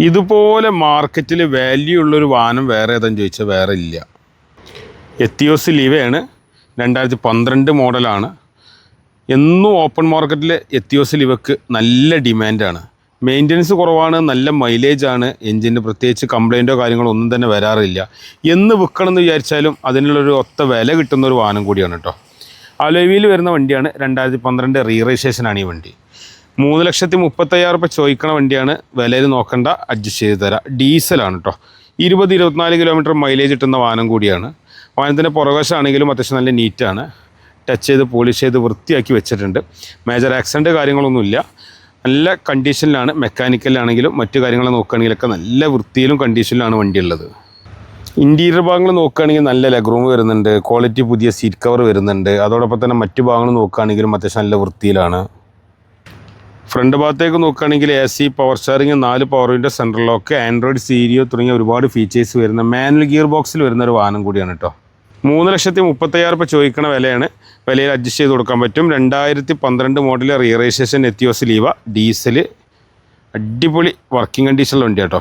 ഇതുപോലെ മാർക്കറ്റിൽ വാല്യൂ ഉള്ളൊരു വാഹനം വേറെ ഏതെന്ന് ചോദിച്ചാൽ വേറെ ഇല്ല. എത്തിയോസ് ലിവയാണ് രണ്ടായിരത്തി പന്ത്രണ്ട് മോഡലാണ് എന്നും ഓപ്പൺ മാർക്കറ്റിൽ എത്തിയോസ് ലിവക്ക് നല്ല ഡിമാൻഡാണ് മെയിന്റനൻസ് കുറവാണ് നല്ല മൈലേജ് ആണ് എഞ്ചിന് പ്രത്യേകിച്ച് കംപ്ലൈന്റോ കാര്യങ്ങളോ ഒന്നും തന്നെ വരാറില്ല. എന്ന് വിൽക്കണം എന്ന് വിചാരിച്ചാലും അതിനുള്ളൊരു ഒത്ത വില കിട്ടുന്ന ഒരു വാഹനം കൂടിയാണ് കേട്ടോ അലോവിയിൽ വരുന്ന വണ്ടിയാണ്. രണ്ടായിരത്തി പന്ത്രണ്ട് റീ ഈ വണ്ടി. മൂന്ന് ലക്ഷത്തി മുപ്പത്തയ്യായിരം രൂപ ചോദിക്കണ വണ്ടിയാണ് വിലയിൽ നോക്കണ്ട അഡ്ജസ്റ്റ് ചെയ്ത് തരാം. ഡീസലാണ് കേട്ടോ ഇരുപത് ഇരുപത്തിനാല് കിലോമീറ്റർ മൈലേജ് കിട്ടുന്ന വാഹനം കൂടിയാണ്. വാഹനത്തിന്റെ പുറകശാണെങ്കിലും അത്യാവശ്യം നല്ല നീറ്റാണ് ടച്ച് ചെയ്ത് പോളിഷ് ചെയ്ത് വൃത്തിയാക്കി വെച്ചിട്ടുണ്ട്. മേജർ ആക്സിഡന്റ് കാര്യങ്ങളൊന്നുമില്ല നല്ല കണ്ടീഷനിലാണ് മെക്കാനിക്കലാണെങ്കിലും മറ്റു കാര്യങ്ങൾ നോക്കുകയാണെങ്കിലൊക്കെ നല്ല വൃത്തിയിലും കണ്ടീഷനിലാണ് വണ്ടി ഉള്ളത്. ഇന്റീരിയർ ഭാഗങ്ങൾ നോക്കുകയാണെങ്കിൽ നല്ല ലെഗ് റൂം വരുന്നുണ്ട് ക്വാളിറ്റി പുതിയ സീറ്റ് കവർ വരുന്നുണ്ട്. അതോടൊപ്പം തന്നെ മറ്റു ഭാഗങ്ങൾ നോക്കുകയാണെങ്കിലും അത്യാവശ്യം നല്ല വൃത്തിയിലാണ്. ഫ്രണ്ട് ഭാഗത്തേക്ക് നോക്കുകയാണെങ്കിൽ എ സി പവർ സ്റ്റാറിങ് നാല് power window central lock Android stereo തുടങ്ങിയ ഒരുപാട് ഫീച്ചേഴ്സ് വരുന്ന മാനുവൽ ഗിയർ ബോക്സിൽ വരുന്ന ഒരു വാഹനം കൂടിയാണ് കേട്ടോ. മൂന്ന് ലക്ഷത്തി മുപ്പത്തയ്യായിരം രൂപ ചോദിക്കണ വിലയാണ്. വിലയിൽ അഡ്ജസ്റ്റ് ചെയ്ത് കൊടുക്കാൻ പറ്റും. രണ്ടായിരത്തി പന്ത്രണ്ട് model re registration Etios Liva diesel അടിപൊളി വർക്കിംഗ് കണ്ടീഷനിൽ വണ്ടി കേട്ടോ.